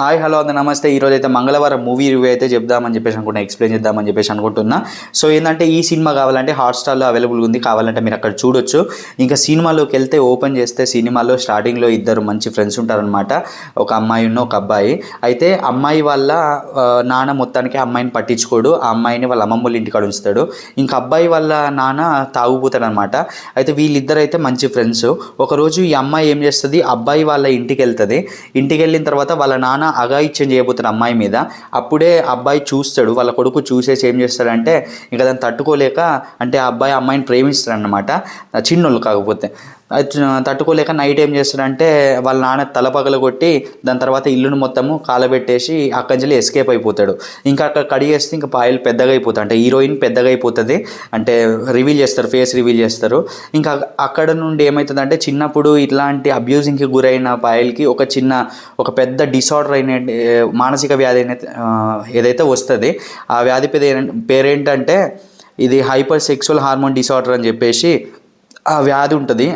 Hi hello అంద నమస్తే. ఈరోజు అయితే మంగళవారం మూవీ రివ్యూ అయితే చెప్దామని చెప్పేసి అనుకుంటున్నా ఎక్స్ప్లెయిన్ చేద్దామని చెప్పేసి అనుకుంటున్నా. సో ఏంటంటే ఈ సినిమా కావాలంటే హాట్స్టార్లో అవైలబుల్ ఉంది కావాలంటే మీరు అక్కడ చూడొచ్చు. ఇంకా సినిమాలోకి వెళ్తే ఓపెన్ చేస్తే సినిమాలో స్టార్టింగ్లో ఇద్దరు మంచి ఫ్రెండ్స్ ఉంటారనమాట ఒక అమ్మాయి ఉన్న ఒక అబ్బాయి. అయితే అమ్మాయి వాళ్ళ నాన్న మొత్తానికి అమ్మాయిని పట్టించుకోడు. ఆ అమ్మాయిని వాళ్ళ అమ్మమ్మ వాళ్ళ ఇంటికాడ ఉంచుతాడు. ఇంకా అబ్బాయి వాళ్ళ నాన్న తాగుపోతాడనమాట అయితే వీళ్ళిద్దరు అయితే మంచి ఫ్రెండ్స్ ఒకరోజు ఈ అమ్మాయి ఏం చేస్తుంది? అబ్బాయి వాళ్ళ ఇంటికి వెళ్తుంది. ఇంటికి వెళ్ళిన తర్వాత వాళ్ళ నాన్న అఘాయిత్యం చేయబోతాడు అమ్మాయి మీద అప్పుడే అబ్బాయి చూస్తాడు వాళ్ళ కొడుకు చూసేసి ఏం చేస్తాడంటే ఇంకా దాన్ని తట్టుకోలేక అంటే ఆ అబ్బాయి అమ్మాయిని ప్రేమిస్తాడనమాట చిన్నోళ్ళు కాకపోతే. తట్టుకోలేక నైట్ ఏం చేస్తాడంటే వాళ్ళ నాన్న తలపగల కొట్టి దాని తర్వాత ఇల్లును మొత్తము కాలబెట్టేసి అక్కడి నుంచి ఎస్కేప్ అయిపోతాడు. ఇంకా అక్కడ కడిగేస్తే ఇంకా పాయలు పెద్దగా అయిపోతాయి అంటే హీరోయిన్ పెద్దగా అయిపోతుంది అంటే రివీల్ చేస్తారు ఫేస్ రివీల్ చేస్తారు. ఇంకా అక్కడ నుండి ఏమవుతుందంటే చిన్నప్పుడు ఇట్లాంటి అబ్యూజింగ్కి గురైన పాయల్కి ఒక చిన్న ఒక పెద్ద డిసార్డర్ అయిన మానసిక వ్యాధి అయిన ఏదైతే వస్తుంది ఆ వ్యాధి పేరు పేరేంటంటే ఇది హైపర్ సెక్సువల్ హార్మోన్ డిసార్డర్ అని చెప్పేసి ఆ వ్యాధి ఉంటుంది.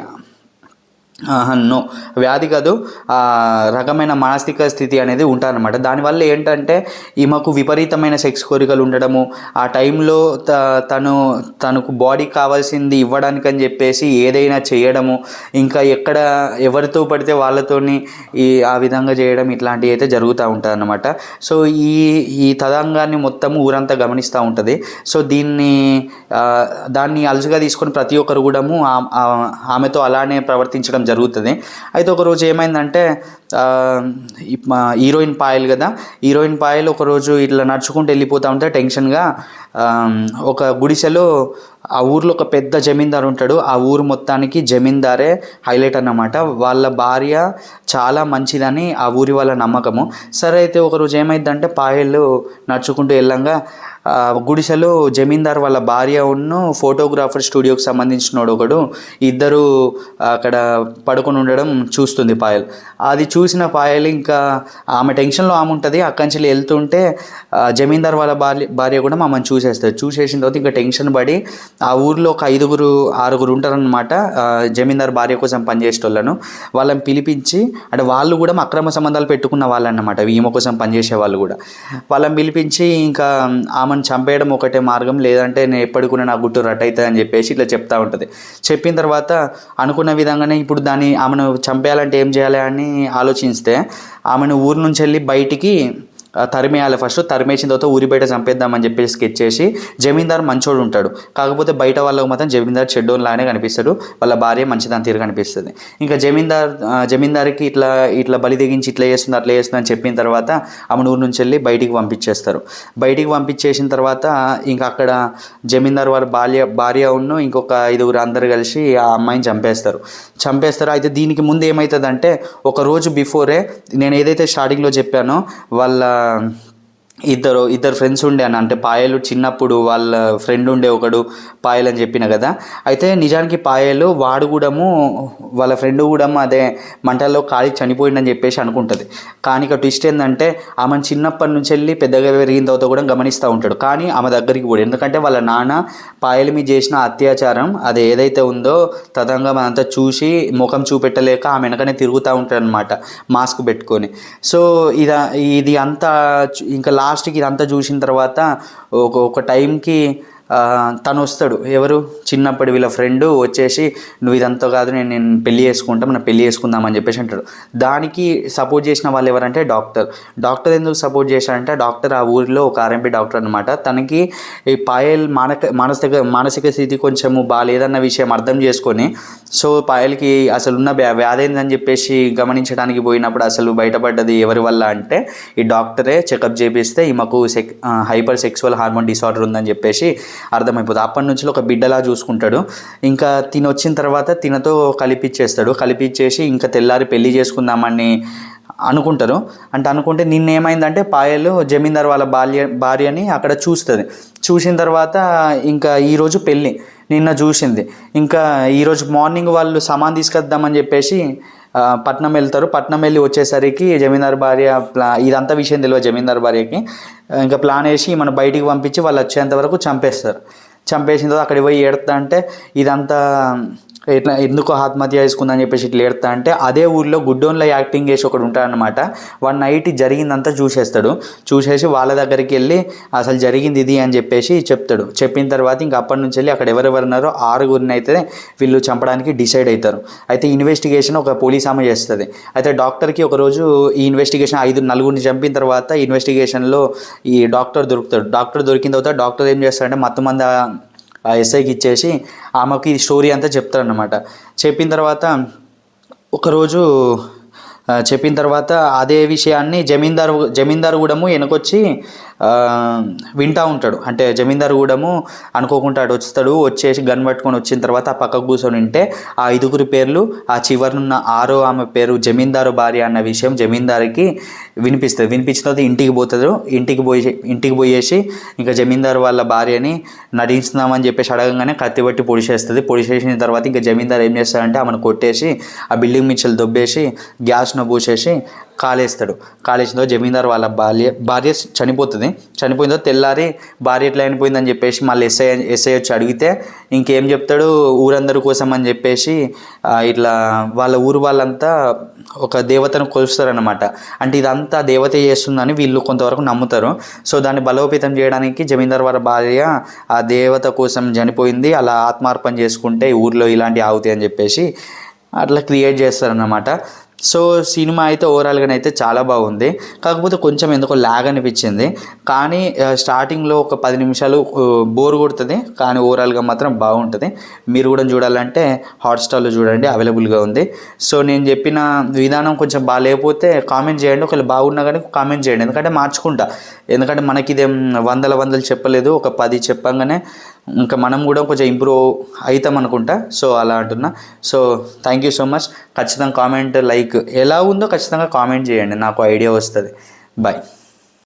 నో. వ్యాధి కాదు ఆ రకమైన మానసిక స్థితి అనేది ఉంటారనమాట దానివల్ల ఏంటంటే ఈమెకు విపరీతమైన సెక్స్ కోరికలు ఉండడము ఆ టైంలో త తను తనకు బాడీ కావాల్సింది ఇవ్వడానికని చెప్పేసి ఏదైనా చేయడము ఇంకా ఎక్కడ ఎవరితో పడితే వాళ్ళతోని ఈ ఆ విధంగా చేయడం ఇట్లాంటివి అయితే జరుగుతూ ఉంటుంది అనమాట సో ఈ ఈ తదంగాన్ని మొత్తం ఊరంతా గమనిస్తూ ఉంటుంది. సో దీన్ని దాన్ని అలసుగా తీసుకొని ప్రతి ఒక్కరు కూడాము ఆమెతో అలానే ప్రవర్తించడం జరుగుతుంది. అయితే ఒకరోజు ఏమైందంటే మా హీరోయిన్ పాయల్ కదా హీరోయిన్ పాయల్ ఒకరోజు ఇట్లా నడుచుకుంటూ వెళ్ళిపోతూ ఉంటే టెన్షన్గా ఒక గుడిసెలో ఆ ఊర్లో ఒక పెద్ద జమీందారు ఉంటాడు. ఆ ఊరు మొత్తానికి జమీందారే హైలైట్ అన్నమాట. వాళ్ళ భార్య చాలా మంచిదని ఆ ఊరి వాళ్ళ నమ్మకము. సరే అయితే ఒకరోజు ఏమైందంటే పాయలు నడుచుకుంటూ వెళ్ళంగా గుడిసెలో జమీందార్ వాళ్ళ భార్య ఉన్ను ఫోటోగ్రాఫర్ స్టూడియోకి సంబంధించిన ఒకడు ఇద్దరు అక్కడ పడుకొని ఉండడం చూస్తుంది పాయల్. అది చూసిన పాయల్ ఇంకా ఆమె టెన్షన్లో ఆమె ఉంటుంది అక్కడి నుంచి వెళ్తుంటే జమీందార్ వాళ్ళ భార్య భార్య కూడా మమ్మల్ని చూసేస్తుంది. చూసేసిన తర్వాత ఇంకా టెన్షన్ పడి ఆ ఊర్లో ఒక ఐదుగురు ఆరుగురు ఉంటారనమాట జమీందార్ భార్య కోసం పనిచేసేటోళ్ళను. వాళ్ళని పిలిపించి అంటే వాళ్ళు కూడా అక్రమ సంబంధాలు పెట్టుకున్న వాళ్ళన్నమాట ఈమె కోసం పనిచేసే వాళ్ళు కూడా. వాళ్ళని పిలిపించి ఇంకా ఆమె ఆమెను చంపేయడం ఒకటే మార్గం లేదంటే నేను ఎప్పటికూడా నా గుట్టు రట్ అవుతుంది అని చెప్పేసి ఇట్లా చెప్తా ఉంటుంది. చెప్పిన తర్వాత అనుకున్న విధంగానే ఇప్పుడు దాన్ని ఆమెను చంపేయాలంటే ఏం చేయాలి అని ఆలోచిస్తే ఆమెను ఊరు నుంచి వెళ్ళి బయటికి తరిమేయాలి ఫస్ట్ తరిమేసిన తర్వాత ఊరి బయట చంపేద్దామని చెప్పేసి స్కెచ్ చేసి జమీందార్ మంచోడు ఉంటాడు. కాకపోతే బయట వాళ్ళకు మాత్రం జమీందార్ చెడ్డోన్ లాగానే కనిపిస్తాడు. వాళ్ళ భార్య మంచిదాని తీరు కనిపిస్తుంది. ఇంకా జమీందార్ జమీందారికి జమీందార్కి ఇట్లా ఇట్లా బలి దిగించి ఇట్లా చేస్తుంది అట్లా చేస్తుంది అని చెప్పిన తర్వాత ఆమె ఊరు నుంచి వెళ్ళి బయటికి పంపించేస్తారు. బయటికి పంపించేసిన తర్వాత ఇంకా అక్కడ జమీందార్ వారి భార్య భార్య ఉన్ను ఇంకొక ఐదుగురు అందరు కలిసి ఆ అమ్మాయిని చంపేస్తారు. చంపేస్తారు. అయితే దీనికి ముందు ఏమవుతుందంటే ఒక రోజు బిఫోరే నేను ఏదైతే స్టార్టింగ్లో చెప్పానో వాళ్ళ Um. ఇద్దరు ఇద్దరు ఫ్రెండ్స్ ఉండే అని అంటే పాయలు చిన్నప్పుడు వాళ్ళ ఫ్రెండ్ ఉండే ఒకడు పాయల్ అని చెప్పిన కదా. అయితే నిజానికి పాయలు వాడు కూడాము వాళ్ళ ఫ్రెండ్ కూడా అదే మంటల్లో కాలి చనిపోయిందని చెప్పేసి అనుకుంటుంది. కానీ ఇక ట్విస్ట్ ఏంటంటే ఆమె చిన్నప్పటి నుంచి వెళ్ళి పెద్దగా పెరిగిన తర్వాత కూడా గమనిస్తూ ఉంటాడు. కానీ ఆమె దగ్గరికి కూడా ఎందుకంటే వాళ్ళ నాన్న పాయల మీద చేసిన అత్యాచారం అది ఏదైతే ఉందో తదంగా మనంతా చూసి ముఖం చూపెట్టలేక ఆమె వెనకనే తిరుగుతూ ఉంటాడు అనమాట మాస్క్ పెట్టుకొని. సో ఇది ఇది అంతా ఇంకా లాస్ట్కి ఇదంతా చూసిన తర్వాత ఒక ఒక టైంకి ఆ, తను వస్తాడు. ఎవరు? చిన్నప్పటి వీళ్ళ ఫ్రెండ్ వచ్చేసి నువ్వు ఇదంతా కాదు నేను నేను పెళ్ళి చేసుకుంటా మనం పెళ్ళి చేసుకుందాం అని చెప్పేసి అంటాడు. దానికి సపోర్ట్ చేసిన వాళ్ళు ఎవరంటే డాక్టర్. డాక్టర్ ఎందుకు సపోర్ట్ చేశాడంటే డాక్టర్ ఆ ఊరిలో ఒక ఆర్ఎంపీ డాక్టర్ అనమాట తనకి ఈ పాయల్ మానక మానసిక మానసిక స్థితి కొంచెము బాగాలేదన్న విషయం అర్థం చేసుకొని సో పాయల్కి అసలు ఉన్న వ్యాధి ఏందని చెప్పేసి గమనించడానికి పోయినప్పుడు అసలు బయటపడ్డది ఎవరి వల్ల అంటే ఈ డాక్టరే చెకప్ చేపిస్తే ఈమెకు sex hyper sexual hormone disorder ఉందని చెప్పేసి అర్థమైపోతుంది అప్పటి నుంచి ఒక బిడ్డలా చూసుకుంటాడు. ఇంకా తిని వచ్చిన తర్వాత తినతో కలిపిచ్చేస్తాడు. కలిపిచ్చేసి ఇంకా తెల్లారి పెళ్ళి చేసుకుందామని అనుకుంటారు. అంటే అనుకుంటే నిన్న ఏమైందంటే పాయలు జమీందార్ వాళ్ళ భార్య భార్యని అక్కడ చూస్తుంది. చూసిన తర్వాత ఇంకా ఈరోజు పెళ్ళి నిన్న చూసింది. ఇంకా ఈరోజు మార్నింగ్ వాళ్ళు సమాన్ తీసుకొద్దామని చెప్పేసి పట్నం వెళ్తారు. పట్నం వెళ్ళి వచ్చేసరికి జమీందార్ భార్య ప్లా ఇదంతా విషయం తెలియదు జమీందార్ భార్యకి. ఇంకా ప్లాన్ వేసి మన బయటికి పంపించి వాళ్ళు వచ్చేంత వరకు చంపేస్తారు. చంపేసిన తర్వాత అక్కడికి పోయి ఏడుతా అంటే ఇదంతా ఇట్లా ఎందుకు ఆత్మహత్య చేసుకుందని చెప్పేసి ఇట్లా ఏడతా అంటే అదే ఊర్లో గుడ్డోన్లో యాక్టింగ్ చేసి ఒకడు ఉంటాడనమాట వన్ నైట్ జరిగిందంతా చూసేస్తాడు. చూసేసి వాళ్ళ దగ్గరికి వెళ్ళి అసలు జరిగింది ఇది అని చెప్పేసి చెప్తాడు. చెప్పిన తర్వాత ఇంక అప్పటి నుంచి వెళ్ళి అక్కడ ఎవరెవరు ఉన్నారో ఆరుగురిని అయితే వీళ్ళు చంపడానికి డిసైడ్ అవుతారు అయితే ఇన్వెస్టిగేషన్ ఒక పోలీస్ ఆమె చేస్తుంది. అయితే డాక్టర్కి ఒకరోజు ఈ ఇన్వెస్టిగేషన్ ఐదు నలుగురిని చంపిన తర్వాత ఇన్వెస్టిగేషన్లో ఈ డాక్టర్ దొరుకుతాడు. డాక్టర్ దొరికిన తర్వాత డాక్టర్ ఏం చేస్తాడంటే మొత్తం మంది ఎస్ఐకి ఇచ్చేసి ఆమెకి స్టోరీ అంతా చెప్తారన్నమాట. చెప్పిన తర్వాత ఒకరోజు చెప్పిన తర్వాత అదే విషయాన్ని జమీందారు జమీందారు కూడాము వెనకొచ్చి వింటా ఉంటాడు. అంటే జమీందారు కూడాము అనుకోకుండా అటు వస్తాడు వచ్చేసి గన్ పట్టుకొని వచ్చిన తర్వాత ఆ పక్కకు కూర్చొని ఉంటే ఆ ఐదుగురి పేర్లు ఆ చివరినున్న ఆరో ఆమె పేరు జమీందారు భార్య అన్న విషయం జమీందారికి వినిపిస్తుంది. వినిపించిన తర్వాత ఇంటికి పోతాడు. ఇంటికి పోయి ఇంటికి పోయేసి ఇంకా జమీందారు వాళ్ళ భార్యని నటిస్తున్నామని చెప్పేసి అడగంగానే కత్తి పట్టి పొడిచేస్తుంది పొడిచేసిన తర్వాత ఇంకా జమీందారు ఏం చేస్తాడంటే ఆమెను కొట్టేసి ఆ బిల్డింగ్ మించలు దొబ్బేసి గ్యాస్ను పూసేసి కాలేస్తాడు. కాలేసిన తర్వాత వాళ్ళ భార్య భార్య చనిపోతుంది. చనిపోయిన తర్వాత తెల్లారి భార్య ఎట్లా అయిపోయిందని చెప్పేసి మళ్ళీ ఎస్ఐ ఎస్ఐ వచ్చి అడిగితే ఇంకేం చెప్తాడు? ఊరందరి కోసం అని చెప్పేసి ఇట్లా వాళ్ళ ఊరు వాళ్ళంతా ఒక దేవతను కొలుస్తారనమాట అంటే ఇదంతా దేవత చేస్తుందని వీళ్ళు కొంతవరకు నమ్ముతారు. సో దాన్ని బలోపేతం చేయడానికి జమీందార్ వాళ్ళ భార్య ఆ దేవత కోసం చనిపోయింది. అలా ఆత్మార్పణ చేసుకుంటే ఊర్లో ఇలాంటి ఆగుతాయి అని చెప్పేసి అట్లా క్రియేట్ చేస్తారన్నమాట. సో సినిమా అయితే ఓవరాల్గా అయితే చాలా బాగుంది. కాకపోతే కొంచెం ఎందుకో లాగ్ అనిపించింది. కానీ స్టార్టింగ్లో ఒక పది నిమిషాలు బోర్ కొడుతుంది. కానీ ఓవరాల్గా మాత్రం బాగుంటుంది. మీరు కూడా చూడాలంటే హాట్స్టార్లో చూడండి అవైలబుల్గా ఉంది. సో నేను చెప్పిన విధానం కొంచెం బాగాలేకపోతే కామెంట్ చేయండి. ఒకవేళ బాగున్నా కానీ కామెంట్ చేయండి. ఎందుకంటే మార్చుకుంటా. ఎందుకంటే మనకి ఇదేం వందల వందలు చెప్పలేదు. ఒక పది చెప్పంగానే ఇంకా మనం కూడా కొంచెం ఇంప్రూవ్ అవుతాం అనుకుంటా. సో అలా అంటున్నా. So thank you so much ఖచ్చితంగా కామెంట్ లైక్ ఎలా ఉందో ఖచ్చితంగా కామెంట్ చేయండి. నాకు ఐడియా వస్తుంది. బాయ్